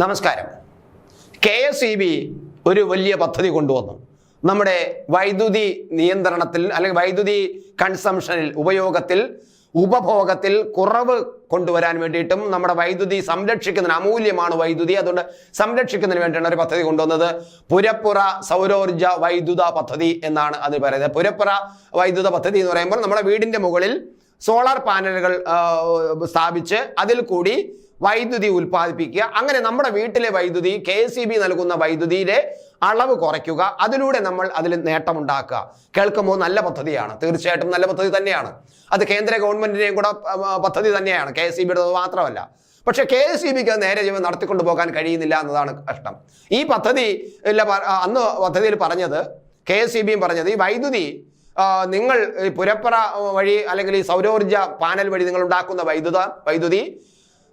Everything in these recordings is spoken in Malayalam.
നമസ്കാരം. കെ എസ് ഇ ബി ഒരു വലിയ പദ്ധതി കൊണ്ടുവന്നു. നമ്മുടെ വൈദ്യുതി നിയന്ത്രണത്തിൽ അല്ലെങ്കിൽ വൈദ്യുതി കൺസംഷനിൽ ഉപയോഗത്തിൽ ഉപഭോഗത്തിൽ കുറവ് കൊണ്ടുവരാൻ വേണ്ടിയിട്ടും നമ്മുടെ വൈദ്യുതി സംരക്ഷിക്കുന്നതിന് അമൂല്യമാണ് വൈദ്യുതി. അതുകൊണ്ട് സംരക്ഷിക്കുന്നതിന് വേണ്ടിയാണ് ഒരു പദ്ധതി കൊണ്ടുവന്നത്. പുരപ്പുറ സൗരോർജ വൈദ്യുത പദ്ധതി എന്നാണ് അത് പറയുന്നത്. പുരപ്പുറ വൈദ്യുത പദ്ധതി എന്ന് പറയുമ്പോൾ നമ്മുടെ വീടിന്റെ മുകളിൽ സോളാർ പാനലുകൾ സ്ഥാപിച്ച് അതിൽ കൂടി വൈദ്യുതി ഉൽപ്പാദിപ്പിക്കുക. അങ്ങനെ നമ്മുടെ വീട്ടിലെ വൈദ്യുതി കെ ഇ ബി നൽകുന്ന വൈദ്യുതിയുടെ അളവ് കുറയ്ക്കുക. അതിലൂടെ നമ്മൾ അതിൽ നേട്ടമുണ്ടാക്കുക. കേൾക്കുമ്പോൾ നല്ല പദ്ധതിയാണ്. തീർച്ചയായിട്ടും നല്ല പദ്ധതി തന്നെയാണ്. അത് കേന്ദ്ര ഗവൺമെന്റിന്റെയും കൂടെ പദ്ധതി തന്നെയാണ്. കെ എസ് ഇ ബിയുടെ മാത്രമല്ല. പക്ഷേ കെ എസ് ഇ ബിക്ക് നേരെ ജീവൻ നടത്തിക്കൊണ്ടു പോകാൻ കഴിയുന്നില്ല എന്നതാണ് കഷ്ടം. ഈ പദ്ധതി ഇല്ല അന്ന് പദ്ധതിയിൽ പറഞ്ഞത് കെ എസ് ഇ ബിയും പറഞ്ഞത് ഈ വൈദ്യുതി നിങ്ങൾ പുരപ്പറ വഴി അല്ലെങ്കിൽ ഈ സൗരോർജ പാനൽ വഴി നിങ്ങൾ ഉണ്ടാക്കുന്ന വൈദ്യുത വൈദ്യുതി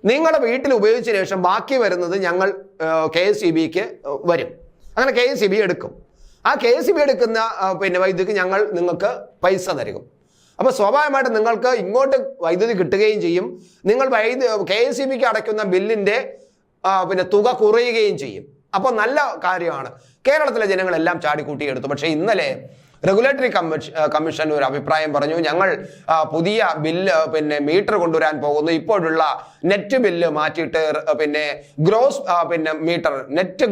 നിങ്ങളുടെ വീട്ടിൽ ഉപയോഗിച്ച ശേഷം ബാക്കി വരുന്നത് ഞങ്ങൾ കെ എസ് ബിക്ക് വരും. അങ്ങനെ കെ എസ് ബി എടുക്കും. ആ കെ എസ് ബി എടുക്കുന്ന പിന്നെ വൈദ്യുതിക്ക് ഞങ്ങൾ നിങ്ങൾക്ക് പൈസ തരും അപ്പോൾ സ്വാഭാവികമായിട്ട് നിങ്ങൾക്ക് ഇങ്ങോട്ട് വൈദ്യുതി കിട്ടുകയും ചെയ്യും. നിങ്ങൾ വൈദ്യു കെ എസ് ഇ ബിക്ക് അടയ്ക്കുന്ന ബില്ലിന്റെ പിന്നെ തുക കുറയുകയും ചെയ്യും. അപ്പോൾ നല്ല കാര്യമാണ്. കേരളത്തിലെ ജനങ്ങളെല്ലാം ചാടിക്കൂട്ടിയെടുത്തു. പക്ഷേ ഇന്നലെ റെഗുലേറ്ററി കമ്മീഷൻ ഒരു അഭിപ്രായം പറഞ്ഞു. ഞങ്ങൾ പുതിയ ബില്ല് പിന്നെ മീറ്റർ കൊണ്ടുവരാൻ പോകുന്നു. ഇപ്പോഴുള്ള നെറ്റ് ബില്ല് മാറ്റിയിട്ട് പിന്നെ ഗ്രോസ് പിന്നെ മീറ്റർ നെറ്റ്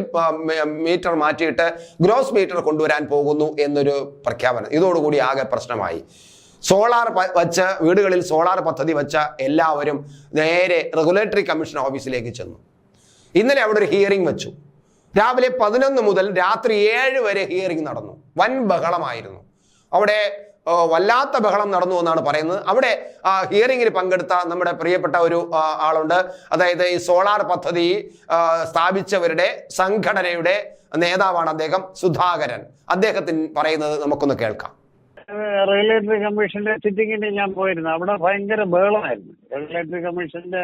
മീറ്റർ മാറ്റിയിട്ട് ഗ്രോസ് മീറ്റർ കൊണ്ടുവരാൻ പോകുന്നു എന്നൊരു പ്രഖ്യാപനം. ഇതോടുകൂടി ആകെ പ്രശ്നമായി. സോളാർ വച്ച് വീടുകളിൽ സോളാർ പദ്ധതി വച്ച എല്ലാവരും നേരെ റെഗുലേറ്ററി കമ്മീഷൻ ഓഫീസിലേക്ക് ചെന്നു. ഇന്നലെ അവിടെ ഒരു ഹിയറിംഗ് വെച്ചു. രാവിലെ പതിനൊന്ന് മുതൽ രാത്രി ഏഴ് വരെ ഹിയറിംഗ് നടന്നു. വൻ ബഹളമായിരുന്നു. അവിടെ വല്ലാത്ത ബഹളം നടന്നു എന്നാണ് പറയുന്നത്. അവിടെ ഹിയറിംഗിൽ പങ്കെടുത്ത നമ്മുടെ പ്രിയപ്പെട്ട ഒരു ആളുണ്ട്. അതായത് ഈ സോളാർ പദ്ധതി സ്ഥാപിച്ചവരുടെ സംഘടനയുടെ നേതാവാണ് അദ്ദേഹം സുധാകരൻ. അദ്ദേഹത്തിന് പറയുന്നത് നമുക്കൊന്ന് കേൾക്കാം. റെഗുലേറ്ററി കമ്മീഷന്റെ സിറ്റിംഗിന് ഞാൻ പോയിരുന്നു. അവിടെ ഭയങ്കര ബഹളമായിരുന്നു. റെഗുലേറ്ററി കമ്മീഷന്റെ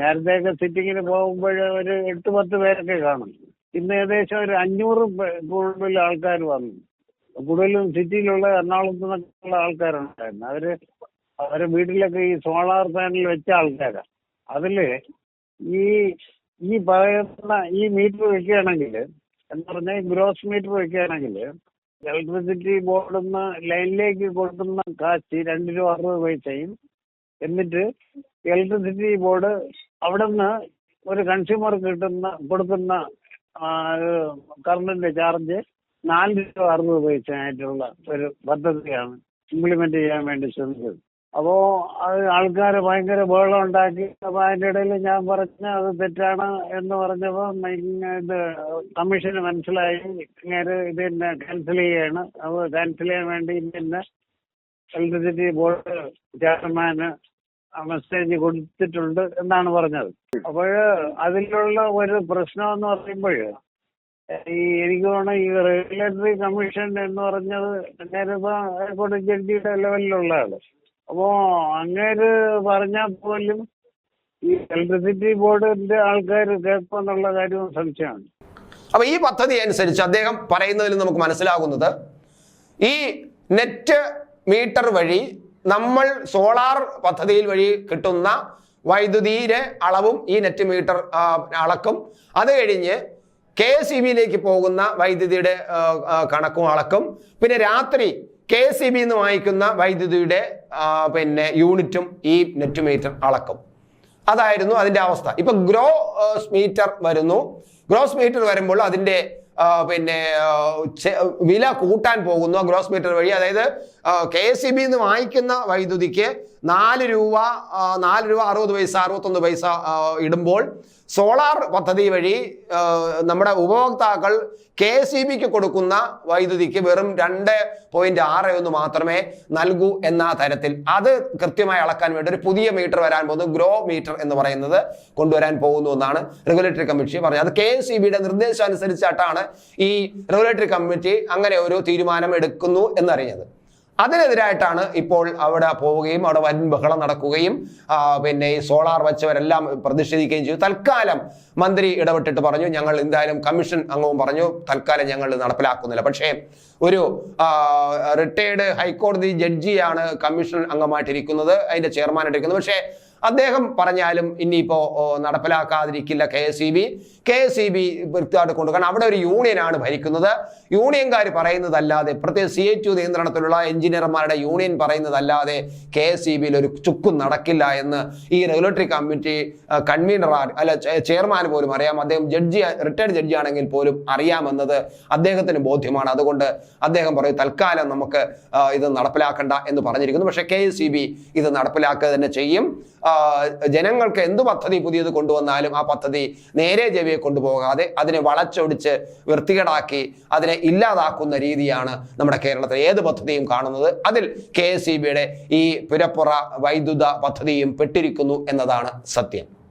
നേരത്തെയൊക്കെ സിറ്റിംഗിന് പോകുമ്പോൾ ഒരു എട്ട് പത്ത് പേരൊക്കെ കാണും. ഇന്ന് ഏകദേശം ഒരു അഞ്ഞൂറ് കൂടുതൽ ആൾക്കാർ വന്നു. കൂടുതലും സിറ്റിയിലുള്ള എറണാകുളത്ത് നിന്നൊക്കെയുള്ള ആൾക്കാരുണ്ടായിരുന്നു. അവർ അവരെ വീട്ടിലൊക്കെ ഈ സോളാർ പാനൽ വെച്ച ആൾക്കാരാ. അതിൽ ഈ ഈ പറയുന്ന ഈ മീറ്റർ വെക്കുകയാണെങ്കിൽ എന്ന് പറഞ്ഞാൽ ഗ്രോസ് മീറ്റർ വെക്കുകയാണെങ്കിൽ ഇലക്ട്രിസിറ്റി ബോർഡിൽ നിന്ന് ലൈനിലേക്ക് കൊടുക്കുന്ന കാശ് രണ്ട് രൂപ അറുപത് പൈസയും എന്നിട്ട് ഇലക്ട്രിസിറ്റി ബോർഡ് അവിടെ നിന്ന് ഒരു കൺസ്യൂമർ കിട്ടുന്ന കൊടുക്കുന്ന കറണ്ടിന്റെ ചാർജ് നാല് രൂപ അറുപത് പൈസ ആയിട്ടുള്ള ഒരു പദ്ധതിയാണ് ഇംപ്ലിമെന്റ് ചെയ്യാൻ വേണ്ടി ശ്രമിച്ചത്. അപ്പോ അത് ആൾക്കാർ ഭയങ്കര ബഹളം ഉണ്ടാക്കി അപ്പൊ അതിന്റെ ഇടയിൽ ഞാൻ പറഞ്ഞ അത് തെറ്റാണ് എന്ന് പറഞ്ഞപ്പോ ഇങ്ങ ഇത് കമ്മീഷന് മനസ്സിലായി ഇങ്ങനെ ഇത് തന്നെ ക്യാൻസൽ ചെയ്യാണ്. അപ്പൊ ക്യാൻസൽ ചെയ്യാൻ വേണ്ടി ഇന്ന് ഇലക്ട്രിസിറ്റി ബോർഡ് ചെയർമാന് മെസ്സേജ് കൊടുത്തിട്ടുണ്ട് എന്നാണ് പറഞ്ഞത്. അപ്പോൾ അതിലുള്ള ഒരു പ്രശ്നം എന്ന് പറയുമ്പോൾ ഈ എനിക്ക് തോന്നുന്നു ഈ റെഗുലേറ്ററി കമ്മീഷൻ എന്ന് പറഞ്ഞത് നേരെ ഇപ്പൊ ഹൈക്കോടതി ജഡ്ജിയുടെ ലെവലിലുള്ളതാണ്. അപ്പോ അങ്ങേര് പറഞ്ഞാൽ പോലും ഈ ഇലക്ട്രിസിറ്റി ബോർഡിന്റെ ആൾക്കാർ കേൾക്കുമെന്നുള്ള കാര്യവും സംശയമാണ്. അപ്പൊ ഈ പദ്ധതി അനുസരിച്ച് അദ്ദേഹം പറയുന്നതിൽ നമുക്ക് മനസ്സിലാകുന്നത് ഈ നെറ്റ് മീറ്റർ വഴി നമ്മൾ സോളാർ പദ്ധതിയിൽ വഴി കിട്ടുന്ന വൈദ്യുതിയുടെ അളവും ഈ നെറ്റ് മീറ്റർ അളക്കും. അത് കഴിഞ്ഞ് കെ എസ് ഇ ബിയിലേക്ക് പോകുന്ന വൈദ്യുതിയുടെ കണക്കും അളക്കും. പിന്നെ രാത്രി കെ എസ് ഇ ബി നിന്ന് വാങ്ങിക്കുന്ന വൈദ്യുതിയുടെ പിന്നെ യൂണിറ്റും ഈ നെറ്റ് മീറ്റർ അളക്കും. അതായിരുന്നു അതിന്റെ അവസ്ഥ. ഇപ്പം ഗ്രോ മീറ്റർ വരുന്നു. ഗ്രോസ് മീറ്റർ വരുമ്പോൾ അതിന്റെ പിന്നെ വില കൂട്ടാൻ പോകുന്നു ഗ്രോസ് മീറ്റർ വഴി. അതായത് കെ എസ് ഇ ബി നിന്ന് വാങ്ങിക്കുന്ന വൈദ്യുതിക്ക് നാല് രൂപ നാല് രൂപ അറുപത് പൈസ അറുപത്തൊന്ന് പൈസ ഇടുമ്പോൾ സോളാർ പദ്ധതി വഴി നമ്മുടെ ഉപഭോക്താക്കൾ കെ എസ് ബിക്ക് കൊടുക്കുന്ന വൈദ്യുതിക്ക് വെറും രണ്ട് പോയിന്റ് ആറ് ഒന്ന് മാത്രമേ നൽകൂ എന്ന തരത്തിൽ. അത് കൃത്യമായി അളക്കാൻ വേണ്ടി ഒരു പുതിയ മീറ്റർ വരാൻ പോകുന്നു ഗ്രോ മീറ്റർ എന്ന് പറയുന്നത് കൊണ്ടുവരാൻ പോകുന്നു എന്നാണ് റെഗുലേറ്ററി കമ്മിറ്റി പറഞ്ഞത്. അത് കെ എസ് ഇ ബിയുടെ നിർദ്ദേശം അനുസരിച്ചിട്ടാണ് ഈ റെഗുലേറ്ററി കമ്മിറ്റി അങ്ങനെ ഒരു തീരുമാനം എടുക്കുന്നു എന്നറിഞ്ഞത് അതിനെതിരായിട്ടാണ് ഇപ്പോൾ അവിടെ പോവുകയും അവിടെ വൻ ബഹളം നടക്കുകയും പിന്നെ ഈ സോളാർ വെച്ചവരെല്ലാം പ്രതിഷേധിക്കുകയും ചെയ്തു. തൽക്കാലം മന്ത്രി ഇടപെട്ടിട്ട് പറഞ്ഞു ഞങ്ങൾ എന്തായാലും കമ്മീഷൻ അംഗവും പറഞ്ഞു തൽക്കാലം ഞങ്ങൾ നടപ്പിലാക്കുന്നില്ല. പക്ഷേ ഒരു റിട്ടയേർഡ് ഹൈക്കോടതി ജഡ്ജിയാണ് കമ്മീഷൻ അംഗമായിട്ടിരിക്കുന്നത് അതിന്റെ ചെയർമാനായിട്ടിരിക്കുന്നത്. പക്ഷേ അദ്ദേഹം പറഞ്ഞാലും ഇനിയിപ്പോ നടപ്പിലാക്കാതിരിക്കില്ല K S E B. K S E B വൃത്തിയായിട്ട് കൊണ്ടു കാരണം അവിടെ ഒരു യൂണിയനാണ് ഭരിക്കുന്നത്. യൂണിയൻകാർ പറയുന്നതല്ലാതെ പ്രത്യേകിച്ച് സി എച്ച് യു നിയന്ത്രണത്തിലുള്ള എഞ്ചിനീയർമാരുടെ യൂണിയൻ പറയുന്നതല്ലാതെ കെ എസ് ഇ ബിയിൽ ഒരു ചുക്കും നടക്കില്ല എന്ന് ഈ റെഗുലേറ്ററി കമ്മിറ്റി കൺവീനർ അല്ല ചെയർമാൻ പോലും അറിയാം. അദ്ദേഹം ജഡ്ജി റിട്ടയർഡ് ജഡ്ജി ആണെങ്കിൽ പോലും അറിയാമെന്നത് അദ്ദേഹത്തിന് ബോധ്യമാണ്. അതുകൊണ്ട് അദ്ദേഹം പറയും തൽക്കാലം നമുക്ക് ഇത് നടപ്പിലാക്കണ്ട എന്ന് പറഞ്ഞിരിക്കുന്നു. പക്ഷേ കെ ഇത് നടപ്പിലാക്കുക തന്നെ ചെയ്യും. ജനങ്ങൾക്ക് എന്ത് പദ്ധതി പുതിയത് കൊണ്ടുവന്നാലും ആ പദ്ധതി നേരെ ചെവിയെ കൊണ്ടുപോകാതെ അതിനെ വളച്ചൊടിച്ച് വൃത്തികേടാക്കി അതിനെ ഇല്ലാതാക്കുന്ന രീതിയാണ് നമ്മുടെ കേരളത്തിൽ ഏത് പദ്ധതിയും കാണുന്നത്. അതിൽ കെ ഈ പുരപ്പുറ വൈദ്യുത പദ്ധതിയും പെട്ടിരിക്കുന്നു എന്നതാണ് സത്യം.